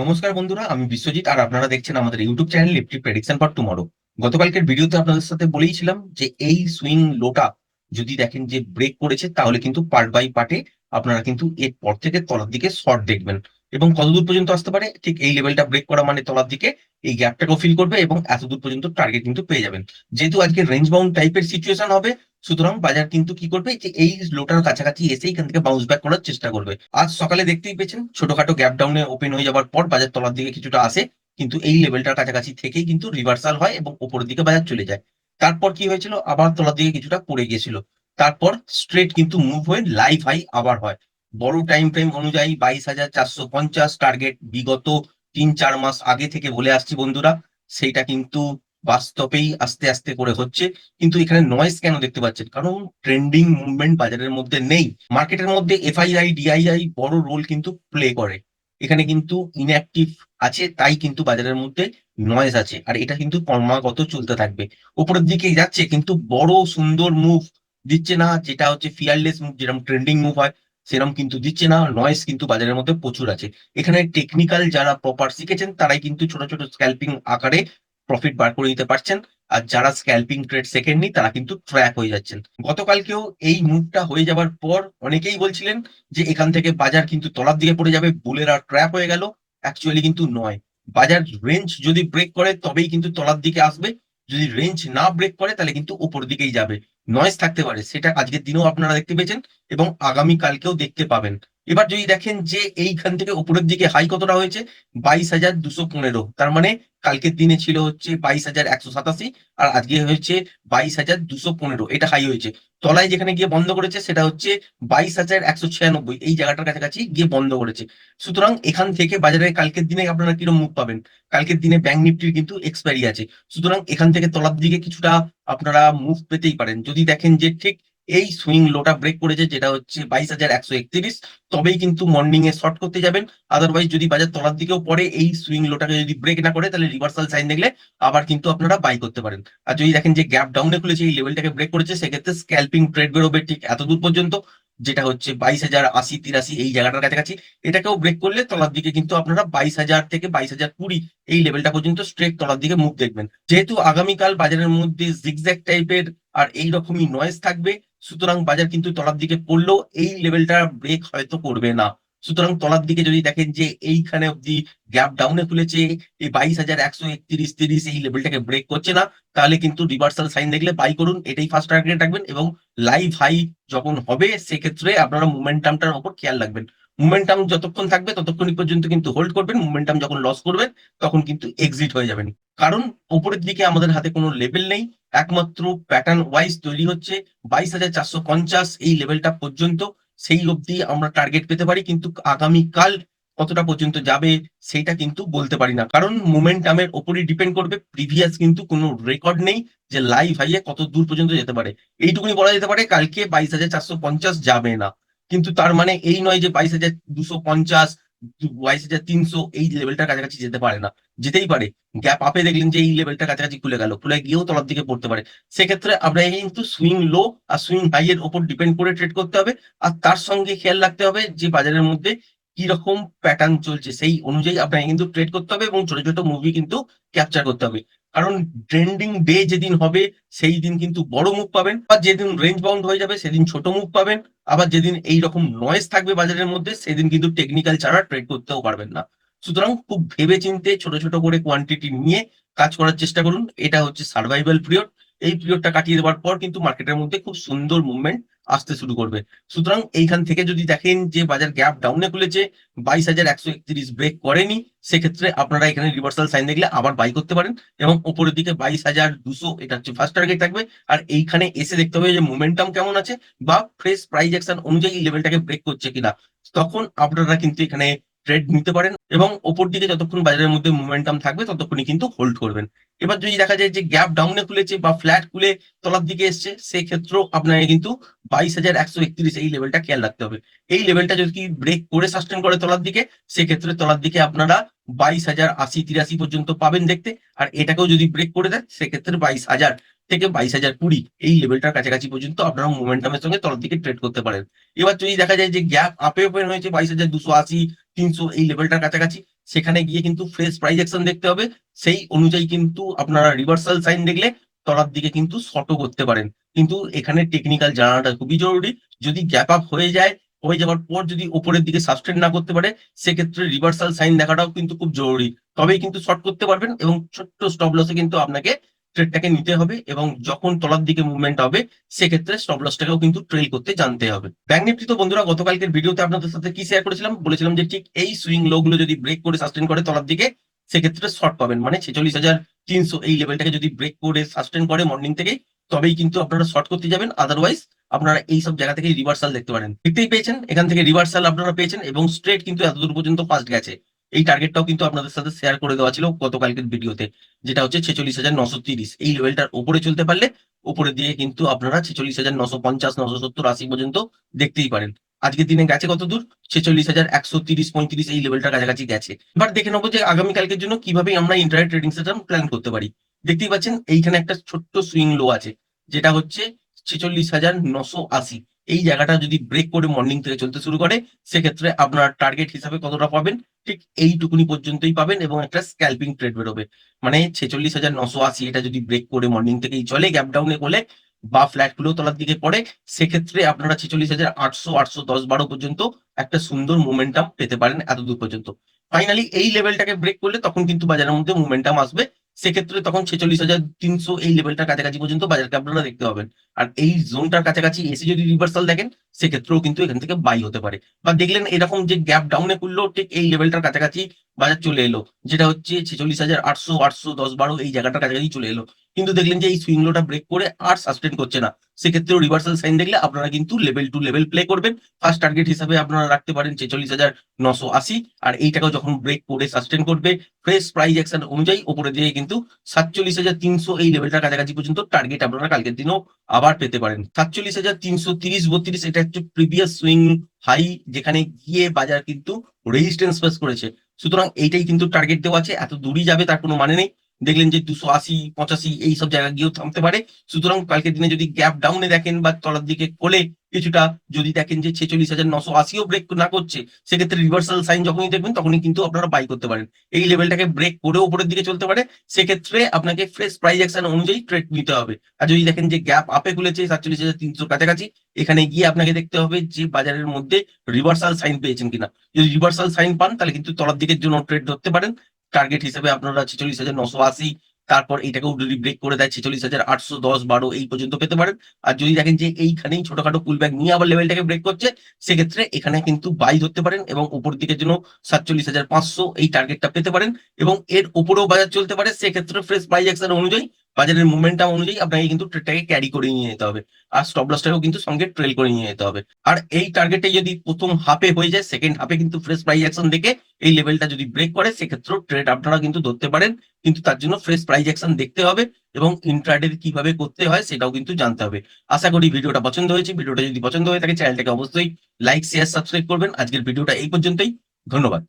নমস্কার বন্ধুরা, আমি বিশ্বজিৎ, আর আপনারা দেখছেন আমাদের YouTube channel Nifty prediction for tomorrow গতকালকের ভিডিওতে আপনাদের সাথে বলেইছিলাম যে এই সুইং লোটা যদি দেখেন যে ব্রেক করেছে, তাহলে কিন্তু পার্ট বাই পার্টে আপনারা কিন্তু এর পর থেকে তলার দিকে শর্ট দেখবেন। এবং কতদূর পর্যন্ত আসতে পারে, ঠিক এই লেভেলটা ব্রেক করা মানে তলার দিকে এই গ্যাপটাকেও ফিল করবে এবং এত দূর পর্যন্ত টার্গেট কিন্তু পেয়ে যাবেন। যেহেতু আজকে রেঞ্জ বাউন্ড টাইপের সিচুয়েশন হবে সুতরাং বাজার কিন্তু কি করবে? যে এই লোটার কাছাকাছি এসে এখান থেকে বাউন্স ব্যাক করার চেষ্টা করবে। আজ সকালে দেখতেই পেয়েছেন, ছোটখাটো গ্যাপ ডাউনে ওপেন হয়ে যাওয়ার পর বাজার তলার দিকে কিছুটা আসে, কিন্তু এই লেভেলটার কাছাকাছি থেকেই কিন্তু রিভার্সাল হয় এবং উপরের দিকে বাজার চলে যায়। তারপর কি হয়েছিল? আবার তলার দিকে কিছুটা পড়ে গিয়েছিল। তারপর স্ট্রেট কিন্তু মুভ হয়ে লাইভ হাই আবার হয়। বড় টাইম ফ্রেম অনুযায়ী বাইশ হাজার চারশো পঞ্চাশ টার্গেট বিগত তিন চার মাস আগে থেকে বলে আসছি বন্ধুরা, সেইটা কিন্তু বাস্তবেই আস্তে আস্তে করে হচ্ছে। কিন্তু এখানে নয়েজ কেন দেখতে পাচ্ছেন? কারণ ট্রেন্ডিং মুভমেন্ট বাজারের মধ্যে নেই। মার্কেটের মধ্যে এফআইআই ডিআইআই বড় রোল কিন্তু প্লে করে। এখানে কিন্তু ইনঅ্যাক্টিভ আছে, তাই কিন্তু বাজারের মধ্যে নয়েজ আছে। আর এটা কিন্তু ক্রমাগত চলতে থাকবে। উপরের দিকে যাচ্ছে, কিন্তু বড় সুন্দর মুভ দিচ্ছে না, যেটা হচ্ছে ফিয়ারলেস মুভ যেরকম ট্রেন্ডিং মুভ হয়, সেরকম কিন্তু দিচ্ছে না। নয়েজ কিন্তু বাজারের মধ্যে প্রচুর আছে। এখানে টেকনিক্যাল যারা প্রপার শিখেছেন, তারাই কিন্তু ছোট ছোট স্ক্যাল্পিং আকারে প্রফিট বার করে দিতে পারছেন। আর যারা স্ক্যাল্পিং ট্রেড শেখেননি তারা কিন্তু ট্র্যাক হয়ে যাচ্ছেন। গতকালকেও এই মুভটা হয়ে যাওয়ার পর অনেকেই বলছিলেন যে এখান থেকে বাজার কিন্তু তলার দিকে পড়ে যাবে বুলের আর ট্র্যাপ হয়ে গেল। অ্যাকচুয়ালি কিন্তু নয়। বাজার রেঞ্জ যদি ব্রেক করে, তবেই কিন্তু তলার দিকে আসবে। যদি রেঞ্জ না ব্রেক করে, তাহলে কিন্তু উপর দিকেই যাবে। নয়েজ থাকতে পারে। সেটা আজকের দিনেও আপনারা দেখতে পেয়েছেন এবং আগামী কালকেও দেখতে পাবেন। এবার যদি দেখেন যে এইখান থেকে উপরের দিকে হাই কতটা হয়েছে? বাইশ হাজার দুশো পনেরো। তার মানে কালকের দিনে ছিল হচ্ছে বাইশ হাজার একশো সাতাশি আর আজকে হয়েছে বাইশ হাজার দুশো পনেরো। এটা হাই হয়েছে। তলায় যেখানে গিয়ে বন্ধ করেছে সেটা হচ্ছে বাইশ হাজার একশো ছিয়ানব্বই। এই জায়গাটার কাছাকাছি গিয়ে বন্ধ করেছে। সুতরাং এখান থেকে বাজারে কালকের দিনে আপনারা কীরকম মুভ পাবেন? কালকের দিনে ব্যাংক নিফটির কিন্তু এক্সপায়ারি আছে। সুতরাং এখান থেকে তলার দিকে কিছুটা আপনারা মুভ পেতেই পারেন। যদি দেখেন যে ঠিক এই সুইং লোটা ব্রেক করেছে, যেটা হচ্ছে বাইশ হাজার একশো একত্রিশ, তবেই কিন্তু মর্নিং এ শর্ট করতে যাবেন। আদারওয়াইজ যদি বাজার তলার দিকেও পড়ে, এই সুইং লোটাকে যদি ব্রেক না করে, তাহলে রিভার্সাল সাইন দেখলে আবার কিন্তু আপনারা বাই করতে পারেন। আর যদি দেখেন যে গ্যাপ ডাউনে খুলেছে, এই লেভেলটাকে ব্রেক করেছে, সেক্ষেত্রে স্ক্যাল্পিং ট্রেড বেরোবে ঠিক এতদূর পর্যন্ত, যেটা হচ্ছে বাইশ হাজার আশি তিরাশি এই জায়গাটার কাছাকাছি। এটাকেও ব্রেক করলে তলার দিকে কিন্তু আপনারা বাইশ হাজার থেকে বাইশ হাজার কুড়ি এই লেভেলটা পর্যন্ত স্ট্রেট তলার দিকে মুখ দেখবেন। যেহেতু আগামীকাল বাজারের মধ্যে জিগজ্যাক টাইপের আর এই রকমই নয়েজ থাকবে সুতরাং বাজার কিন্তু তলার দিকে পড়লেও এই লেভেলটা ব্রেক হয়তো করবে না। সুতরাং তলার দিকে যদি দেখেন যে এইখানে অব্দি গ্যাপ ডাউনে খুলেছে, এই বাইশ হাজার একশো একত্রিশ তিরিশ এই লেভেলটাকে ব্রেক করছে না, তাহলে কিন্তু রিভার্সাল সাইন দেখলে বাই করুন, এটাই ফার্স্ট টার্গেট রাখবেন এবং লাইভ হাই যখন হবে, সেক্ষেত্রে আপনারা মোমেন্টামটার ওপর খেয়াল রাখবেন। মোমেন্টাম যতক্ষণ থাকবে, ততক্ষণই পর্যন্ত কিন্তু হোল্ড করবেন। মোমেন্টাম যখন লস করবেন, তখন কিন্তু এক্সিট হয়ে যাবেন। কারণ উপরের দিকে আমাদের হাতে কোনো লেভেল নেই। একমাত্র প্যাটার্ন ওয়াইজ তৈরি হচ্ছে। বাইশ হাজার চারশো পঞ্চাশ এই লেভেলটা পর্যন্ত, সেই অবধি আমরা টার্গেট পেতে পারি। কিন্তু আগামীকাল কতটা পর্যন্ত যাবে সেইটা কিন্তু বলতে পারি না। কারণ মোমেন্টামের ওপরই ডিপেন্ড করবে। প্রিভিয়াস কিন্তু কোনো রেকর্ড নেই যে লাইভ হাইয়ে কত দূর পর্যন্ত যেতে পারে। এইটুকুনি বলা যেতে পারে, কালকে বাইশ হাজার চারশো পঞ্চাশ যাবে না। কিন্তু তার মানে এই নয় যে বাইশ হাজার দুশো পঞ্চাশ, বাইশ হাজার তিনশো এই লেভেলটার কাছাকাছি যেতে পারে না। যেতেই পারে। গ্যাপ আপে দেখলেন যে এই লেভেলটা কাছাকাছি খুলে গেল, খুলে গিয়েও তলার দিকে পড়তে পারে। সেক্ষেত্রে আপনাকে কিন্তু সুইং লো আর সুইং হাই এর ওপর ডিপেন্ড করে ট্রেড করতে হবে। আর তার সঙ্গে খেয়াল রাখতে হবে যে বাজারের মধ্যে কি রকম প্যাটার্ন চলছে, সেই অনুযায়ী আপনাকে কিন্তু ট্রেড করতে হবে এবং ছোট ছোট মুভি কিন্তু ক্যাপচার করতে হবে। কারণ ট্রেন্ডিং ডে যেদিন হবে, সেই দিন কিন্তু বড় মুখ পাবেন। বা যেদিন রেঞ্জ বাউন্ড হয়ে যাবে, সেদিন ছোট মুখ পাবেন। আবার যেদিন এই রকম নয়েজ থাকবে বাজারের মধ্যে, সেদিন কিন্তু টেকনিক্যাল ছাড়া ট্রেড করতেও পারবেন না। সুতরাং খুব ভেবে চিনতে ছোট ছোট করে কোয়ান্টিটি নিয়ে কাজ করার চেষ্টা করুন। এটা হচ্ছে সার্ভাইভাল পিরিয়ড এই পিরিয়ডটা কাটিয়ে দেওয়ার পর কিন্তু মার্কেটের মধ্যে খুব সুন্দর মুভমেন্ট আসতে শুরু করবে। সুতরাং এইখান থেকে যদি দেখেন যে বাজার গ্যাপ ডাউনে খুলেছে, বাইশ হাজার একশো একত্রিশ ব্রেক করেনি, সেক্ষেত্রে আপনারা এখানে রিভার্সাল সাইন দেখলে আবার বাই করতে পারেন এবং ওপরের দিকে বাইশ হাজার দুশো, এটা হচ্ছে ফার্স্ট টার্গেট থাকবে। আর এইখানে এসে দেখতে হবে যে মোমেন্টাম কেমন আছে বা ফ্রেশ প্রাইস অ্যাকশন অনুযায়ী লেভেলটাকে ব্রেক করছে কিনা। তখন আপনারা কিন্তু এখানে ট্রেড নিতে পারেন এবং ওপর দিকে যতক্ষণ বাজারের মধ্যে মোমেন্টাম থাকবে ততক্ষণই কিন্তু হোল্ড করবেন। এবার যদি দেখা যায় যে গ্যাপ ডাউনে খুলেছে বা ফ্ল্যাট খুলে তলার দিকে এসছে সেই ক্ষেত্রেও আপনাকে কিন্তু বাইশ হাজার একশো একত্রিশ এই লেভেলটা খেয়াল রাখতে হবে। এই লেভেলটা যদি ব্রেক করে সাস্টেন করে তলার দিকে, সেক্ষেত্রে তলার দিকে আপনারা বাইশ হাজার আশি তিরাশি পর্যন্ত পাবেন দেখতে। আর এটাকেও যদি ব্রেক করে দেয় সেক্ষেত্রে বাইশ হাজার থেকে বাইশ হাজার কুড়ি এই লেভেলটার কাছাকাছি পর্যন্ত আপনারা মোমেন্টামের সঙ্গে তলার দিকে ট্রেড করতে পারেন। এবার যদি দেখা যায় যে গ্যাপ আপে ওপেন হয়েছে বাইশ হাজার দুশো আশি তিনশো এই লেভেলটার কাছাকাছি, সেখানে গিয়ে কিন্তু ফ্রেশ প্রাইস অ্যাকশন দেখতে হবে। সেই অনুযায়ী কিন্তু আপনারা রিভার্সাল সাইন দেখলে তলার দিকে কিন্তু শর্টও করতে পারেন। কিন্তু এখানে টেকনিক্যাল জানাটা খুবই জরুরি। যদি গ্যাপ আপ হয়ে যায়, হয়ে যাওয়ার পর যদি ওপরের দিকে সাবস্টেন না করতে পারে, সেক্ষেত্রে রিভার্সাল সাইন দেখাটাও কিন্তু খুব জরুরি। তবেই কিন্তু শর্ট করতে পারবেন এবং ছোট্ট স্টপ লসে কিন্তু আপনাকে ট্রেডটাকে নিতে হবে এবং যখন তলার দিকে মুভমেন্ট হবে, সেক্ষেত্রে স্টপ লসটাকেও কিন্তু ট্রেল করতে জানতে হবে। ব্যাংক নিফটি তো বন্ধুরা, গতকালকের ভিডিওতে আপনাদের সাথে কি শেয়ার করেছিলাম? বলেছিলাম যে ঠিক এই সুইং লো গুলো যদি ব্রেক করে সাস্টেন করে তলার দিকে, সেক্ষেত্রে শর্ট পাবেন। মানে ছেচল্লিশ হাজার তিনশো এই লেভেলটাকে যদি ব্রেক করে সাস্টেন করে মর্নিং থেকে, তবেই কিন্তু আপনারা শর্ট করতে যাবেন। আদারওয়াইজ আপনারা এই সব জায়গা থেকে রিভার্সাল দেখতে পারেন। দেখতেই পেয়েছেন, এখান থেকে রিভার্সাল আপনারা পেয়েছেন এবং স্ট্রেট কিন্তু এতদূর পর্যন্ত ফার্স্ট গেছে। এই টার্গেটটাও কিন্তু আপনাদের সাথে শেয়ার করে দেওয়া ছিল গতকালকের ভিডিওতে যেটা হচ্ছে ছেচল্লিশ হাজার নশো তিরিশ। এই লেভেলটার উপরে চলতে পারলে উপরে দিয়ে কিন্তু আপনারা ছেচল্লিশ হাজার নশো পঞ্চাশ নশো সত্তর, আশি পর্যন্ত দেখতেই পারেন। আজকের দিনে গেছে কত দূর? ছেচল্লিশ হাজার একশো তিরিশ, পঁয়ত্রিশ, এই লেভেলটার কাছাকাছি গেছে। এবার দেখে নেব যে আগামীকালকের জন্য কীভাবে আমরা ইন্টারনেট ট্রেডিং সিস্টেম প্ল্যান করতে পারি। দেখতেই পাচ্ছেন, এইখানে একটা ছোট্ট সুইং লো আছে, যেটা হচ্ছে ছেচল্লিশ হাজার নশো আশি। এই জায়গাটা যদি ব্রেক করে মর্নিং থেকে চলতে শুরু করে, সেক্ষেত্রে আপনার টার্গেট হিসাবে কতটা পাবেন? ঠিক এইটুকুনি পর্যন্তই পাবেন এবং একটা স্ক্যাল্পিং ট্রেড বেরোবে। মানে ছেচল্লিশ হাজার নশো আশি এটা যদি ব্রেক করে মর্নিং থেকেই চলে গ্যাপ ডাউনে বলে বা ফ্ল্যাটগুলো তলার দিকে পড়ে, সেক্ষেত্রে আপনারা ছেচল্লিশ হাজার আটশো আটশো দশ বারো পর্যন্ত একটা সুন্দর মোমেন্টাম পেতে পারেন এতদূর পর্যন্ত। ফাইনালি এই লেভেলটাকে ব্রেক করলে তখন কিন্তু বাজারের মধ্যে মোমেন্টাম আসবে। সেক্ষেত্রে তখন ছেচল্লিশ হাজার তিনশো এই লেভেলটার কাছাকাছি পর্যন্ত বাজারকে আপনারা দেখতে পাবেন। আর এই জোনটার কাছাকাছি এসে যদি রিভার্সাল দেখেন, সেক্ষেত্রেও কিন্তু এখান থেকে বাই হতে পারে। বা দেখলেন এরকম যে গ্যাপ ডাউনে করল ঠিক এই লেভেলটার কাছাকাছি বাজার চলে এলো, যেটা হচ্ছে ছেচল্লিশ হাজার আটশো আটশো দশ বারো এই জায়গাটার কাছাকাছি চলে এলো। কিন্তু দেখলেন যে এই সুইং লোটা ব্রেক করে আর সাস্টেন করছে না। সেক্ষেত্রেও রিভার্সাল সাইন দেখলে আপনারা কিন্তু লেভেল টু লেভেল প্লে করবেন। ফার্স্ট টার্গেট হিসাবে আপনারা রাখতে পারেন ছেচল্লিশ হাজার নশো আশি। আর এইটাকেও যখন ব্রেক করে সাস্টেন করবে ফ্রেশ প্রাইস অ্যাকশন অনুযায়ী ওপরে দিয়ে কিন্তু সাতচল্লিশ হাজার তিনশো এই লেভেলটার কাছাকাছি পর্যন্ত টার্গেট আপনারা কালকের দিনেও আবার পেতে পারেন। সাতচল্লিশ হাজার তিনশো তিরিশ বত্রিশ, এটা হচ্ছে প্রিভিয়াস সুইং হাই যেখানে গিয়ে বাজার কিন্তু রেজিস্ট্যান্স ফেস করেছে। সুতরাং এইটাই কিন্তু টার্গেট দেওয়া আছে এত দূরই যাবে তার কোনো মানে নেই। দেখলেন যে দুশো আশি, পঁচাশি এইসব জায়গা গিয়েও থামতে পারে। সুতরাং কালকের দিনে যদি গ্যাপ ডাউনে দেখেন বা তলার দিকে কোলে কিছুটা যদি দেখেন যে ছেচল্লিশ হাজার নশো আশিও ব্রেক না করছে, সেক্ষেত্রে রিভার্সাল সাইন যখনই দেখবেন, তখনই কিন্তু আপনারা বাই করতে পারেন। এই লেভেলটাকে ব্রেক করে উপরের দিকে চলতে পারে। সেক্ষেত্রে আপনাকে ফ্রেশ প্রাইস অ্যাকশন অনুযায়ী ট্রেড নিতে হবে। আর যদি দেখেন যে গ্যাপ আপে খুলেছে, সাতচল্লিশ হাজার তিনশোর কাছাকাছি, এখানে গিয়ে আপনাকে দেখতে হবে যে বাজারের মধ্যে রিভার্সাল সাইন পেয়েছেন কিনা। যদি রিভার্সাল সাইন পান, তাহলে কিন্তু তলার দিকের জন্য ট্রেড ধরতে পারেন। টার্গেট হিসেবে আপনারা ছেচল্লিশ হাজার নশো আশি, তারপর এটাকে যদি ব্রেক করে দেয় ছেচল্লিশ হাজার আটশো দশ বারো এই পর্যন্ত পেতে পারেন। আর যদি দেখেন যে এইখানেই ছোটখাটো পুল ব্যাক নিয়ে আবার লেভেলটাকে ব্রেক করছে, সেক্ষেত্রে এখানে কিন্তু বাই ধরতে পারেন এবং উপর দিকের জন্য সাতচল্লিশ হাজার পাঁচশো এই টার্গেটটা পেতে পারেন। এবং এর উপরেও বাজার চলতে পারে, সেক্ষেত্রে ফ্রেশ প্রাইজ অ্যাকশন অনুযায়ী বাজারের মুভমেন্টাম অনুযায়ী আপনাকে কিন্তু ট্রেডটাকে ক্যারি করে নিয়ে যেতে হবে। আর স্টপ লসটাকেও কিন্তু সঙ্গে ট্রেল করে নিয়ে যেতে হবে। আর এই টার্গেটে যদি প্রথম হাফে হয়ে যায় সেকেন্ড হাফে কিন্তু ফ্রেশ প্রাইস অ্যাকশন দেখে এই লেভেলটা যদি ব্রেক করে, সেক্ষেত্রেও ট্রেড আপনারা কিন্তু ধরতে পারেন। কিন্তু তার জন্য ফ্রেশ প্রাইস অ্যাকশন দেখতে হবে এবং ইন্ট্রাডে কীভাবে করতে হয় সেটাও কিন্তু জানতে হবে। আশা করি ভিডিওটা পছন্দ হয়েছে। ভিডিওটা যদি পছন্দ হয়ে থাকে চ্যানেলটাকে অবশ্যই লাইক শেয়ার সাবস্ক্রাইব করবেন। আজকের ভিডিওটা এই পর্যন্তই। ধন্যবাদ।